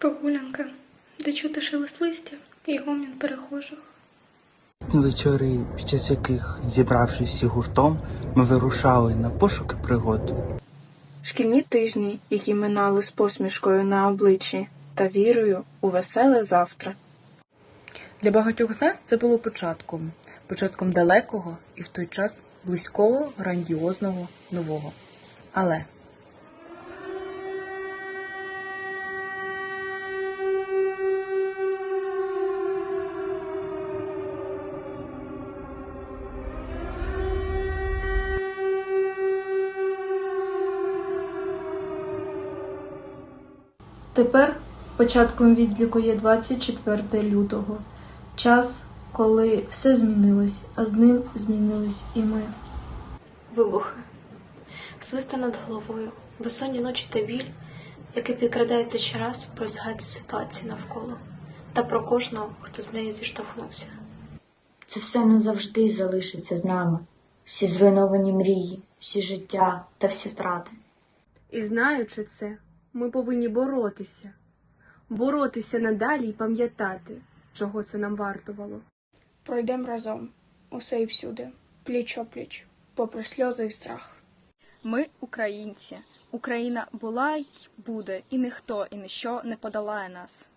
Прогулянка, де чути шелест листя і гомін перехожих. Вечори, під час яких, зібравшись всі гуртом, ми вирушали на пошуки пригод. Шкільні тижні, які минали з посмішкою на обличчі та вірою у веселе завтра. Для багатьох з нас це було початком, початком далекого і в той час близького, грандіозного, нового. Але Тепер початком відліку є 24 лютого, час, коли все змінилось, а з ним змінились і ми. Вибухи, свиста над головою, безсонні ночі та біль, який підкрадається щораз про згаді ситуації навколо та про кожного, хто з нею зіштовхнувся. Це все назавжди залишиться з нами. Всі зруйновані мрії, всі життя та всі втрати. І знаючи це, ми повинні боротися, боротися надалі і пам'ятати, чого це нам вартувало. Пройдемо разом, усе і всюди, пліч опліч, попри сльози і страх. Ми українці. Україна була й буде, і ніхто і ніщо не подолає нас.